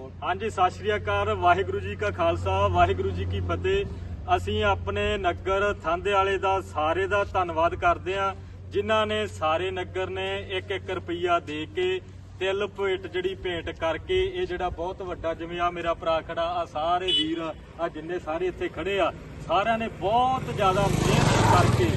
ਹਾਂਜੀ, ਸਤਿ ਸ਼੍ਰੀ ਅਕਾਲ, ਵਾਹਿਗੁਰੂ ਜੀ ਕਾ ਖਾਲਸਾ, ਵਾਹਿਗੁਰੂ ਜੀ ਕੀ ਫਤਿਹ। ਅਸੀਂ ਆਪਣੇ ਨਗਰ ਥਾਂਦੇ ਵਾਲੇ ਦਾ ਸਾਰੇ ਦਾ ਧੰਨਵਾਦ ਕਰਦੇ ਹਾਂ, ਜਿਨ੍ਹਾਂ ਨੇ ਸਾਰੇ ਨਗਰ ਨੇ 1-1 ਰੁਪਈਆ ਦੇ ਕੇ ਤਿਲ ਭੇਟ ਜਿਹੜੀ ਭੇਟ ਕਰਕੇ, ਇਹ ਜਿਹੜਾ ਬਹੁਤ ਵੱਡਾ ਜਿਵੇਂ ਆ ਮੇਰਾ ਭਰਾ ਖੜਾ ਆ ਸਾਰੇ ਵੀਰ ਆ ਜਿੰਨੇ ਸਾਰੇ ਇੱਥੇ ਖੜੇ ਆ, ਸਾਰਿਆਂ ਨੇ ਬਹੁਤ ਜ਼ਿਆਦਾ ਮਿਹਨਤ ਕਰਕੇ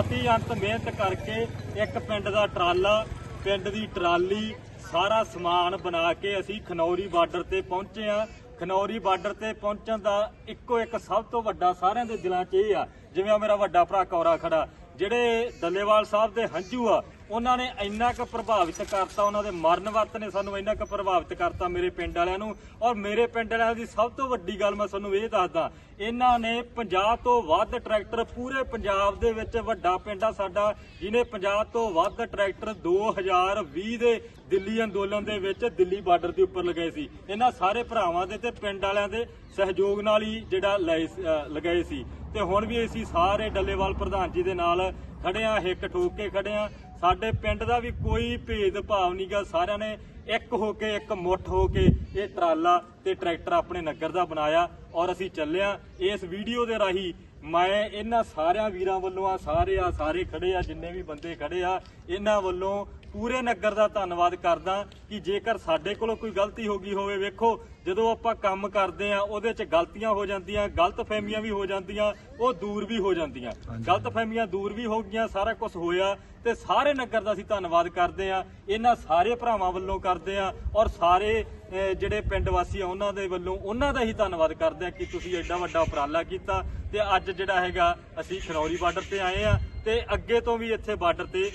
ਅਤੀ ਅੰਤ ਮਿਹਨਤ ਕਰਕੇ ਇੱਕ ਪਿੰਡ ਦਾ ਟਰਾਲਾ, ਪਿੰਡ ਦੀ ਟਰਾਲੀ ਸਾਰਾ ਸਮਾਨ ਬਣਾ ਕੇ ਅਸੀਂ ਖਨੌਰੀ ਬਾਰਡਰ ਤੇ ਪਹੁੰਚੇ ਆ ਖਨੌਰੀ ਬਾਰਡਰ ਤੇ ਪਹੁੰਚਣ ਦਾ ਇੱਕੋ ਇੱਕ ਸਭ ਤੋਂ ਵੱਡਾ ਸਾਰਿਆਂ ਦੇ ਦਿਲਾਂ 'ਚ ਇਹ ਆ, ਜਿਵੇਂ ਆ ਮੇਰਾ ਵੱਡਾ ਭਰਾ ਕੌਰਾ ਖੜਾ, ਜਿਹੜੇ ਦੱਲੇਵਾਲ ਸਾਹਿਬ ਦੇ ਹੰਝੂ ਆ ਉਹਨਾਂ ਨੇ ਇੰਨਾ ਕੁ ਪ੍ਰਭਾਵਿਤ ਕਰਤਾ, ਉਹਨਾਂ ਦੇ ਮਰਨ ਵਰਤ ਨੇ ਸਾਨੂੰ ਇੰਨਾ ਕੁ ਪ੍ਰਭਾਵਿਤ ਕਰਤਾ ਮੇਰੇ ਪਿੰਡ ਵਾਲਿਆਂ ਨੂੰ। ਔਰ ਮੇਰੇ ਪਿੰਡ ਵਾਲਿਆਂ ਦੀ ਸਭ ਤੋਂ ਵੱਡੀ ਗੱਲ ਮੈਂ ਤੁਹਾਨੂੰ ਇਹ ਦੱਸਦਾ, ਇਹਨਾਂ ਨੇ 50 ਤੋਂ ਵੱਧ ਟਰੈਕਟਰ ਪੂਰੇ ਪੰਜਾਬ ਦੇ ਵਿੱਚ ਵੱਡਾ ਪਿੰਡ ਆ ਸਾਡਾ, ਜਿਹਨੇ 50 ਤੋਂ ਵੱਧ ਟਰੈਕਟਰ 2020 ਦੇ ਦਿੱਲੀ ਅੰਦੋਲਨ ਦੇ ਵਿੱਚ ਦਿੱਲੀ ਬਾਰਡਰ ਦੇ ਉੱਪਰ ਲਗਾਏ ਸੀ। ਇਹਨਾਂ ਸਾਰੇ ਭਰਾਵਾਂ ਦੇ ਤੇ ਪਿੰਡ ਵਾਲਿਆਂ ਦੇ ਸਹਿਯੋਗ ਨਾਲ ਹੀ ਜਿਹੜਾ ਲਏ ਲਗਾਏ ਸੀ। ਤੇ ਹੁਣ ਵੀ ਅਸੀਂ ਸਾਰੇ ਡੱਲੇਵਾਲ ਪ੍ਰਧਾਨ ਜੀ ਦੇ ਨਾਲ ਖੜੇ ਆ, ਹਿੱਕ ਠੋਕ ਕੇ ਖੜੇ ਆ। ਸਾਡੇ ਪਿੰਡ ਦਾ ਵੀ ਕੋਈ ਭੇਦ ਭਾਵ ਨਹੀਂਗਾ ਸਾਰਿਆਂ ਨੇ ਇੱਕ ਹੋ ਕੇ ਇੱਕ ਮੁੱਠ ਹੋ ਕੇ ਇਹ ਟਰਾਲਾ ਤੇ ਟਰੈਕਟਰ ਆਪਣੇ ਨਗਰ ਦਾ ਬਣਾਇਆ ਔਰ ਅਸੀਂ ਚੱਲਿਆ ਇਸ ਵੀਡੀਓ ਦੇ ਰਾਹੀਂ। ਮੈਂ ਇਹਨਾਂ ਸਾਰਿਆਂ ਵੀਰਾਂ ਵੱਲੋਂ ਆ, ਸਾਰੇ ਆ, ਸਾਰੇ ਖੜੇ ਆ, ਜਿੰਨੇ ਵੀ ਬੰਦੇ ਖੜੇ ਆ, ਇਹਨਾਂ ਵੱਲੋਂ ਪੂਰੇ ਨਗਰ ਦਾ ਧੰਨਵਾਦ ਕਰਦਾ ਕਿ ਜੇਕਰ ਸਾਡੇ ਕੋਲੋਂ ਕੋਈ ਗਲਤੀ ਹੋ ਗਈ ਹੋਵੇ ਵੇਖੋ ਜਦੋਂ ਆਪਾਂ ਕੰਮ ਕਰਦੇ ਆ ਉਹਦੇ 'ਚ ਗਲਤੀਆਂ ਹੋ ਜਾਂਦੀਆਂ ਗਲਤ ਫਹਿਮੀਆਂ ਵੀ ਹੋ ਜਾਂਦੀਆਂ ਉਹ ਦੂਰ ਵੀ ਹੋ ਜਾਂਦੀਆਂ। ਗਲਤ ਫਹਿਮੀਆਂ ਦੂਰ ਵੀ ਹੋ ਗਈਆਂ ਸਾਰਾ ਕੁਝ ਹੋਇਆ ਤੇ ਸਾਰੇ ਨਗਰ ਦਾ ਅਸੀਂ ਧੰਨਵਾਦ ਕਰਦੇ ਆ ਇਹਨਾਂ ਸਾਰੇ ਭਰਾਵਾਂ ਵੱਲੋਂ ਕਰਦੇ ਆ ਔਰ ਸਾਰੇ ਜਿਹੜੇ ਪਿੰਡ ਵਾਸੀ ਆ ਉਹਨਾਂ ਦੇ ਵੱਲੋਂ ਉਹਨਾਂ ਦਾ ਹੀ ਧੰਨਵਾਦ ਕਰਦੇ ਆ ਕਿ ਤੁਸੀਂ ਐਡਾ ਵੱਡਾ ਉਪਰਾਲਾ ਕੀਤਾ ਤੇ ਅੱਜ ਜਿਹੜਾ ਹੈਗਾ ਅਸੀਂ ਖਨੌਰੀ ਬਾਰਡਰ ਤੇ ਆਏ ਆ ਤੇ ਅੱਗੇ ਤੋਂ ਵੀ ਇੱਥੇ ਬਾਰਡਰ ਤੇ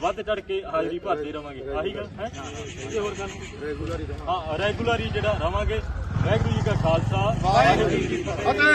ਵੱਧ ਚੜ ਕੇ ਹਾਜ਼ਰੀ ਭਰਦੇ ਰਵਾਂਗੇ। ਆਹੀ ਗੱਲ ਹੈ? ਤੇ ਹੋਰ ਗੱਲ। ਰੈਗੂਲਰੀ ਹਾਂ ਰੈਗੂਲਰੀ ਜਿਹੜਾ ਰਵਾਂਗੇ। ਵਾਹਿਗੁਰੂ ਜੀ ਕਾ ਖਾਲਸਾ ਵਾਹਿਗੁਰੂ ਜੀ ਕੀ ਫਤਿਹ।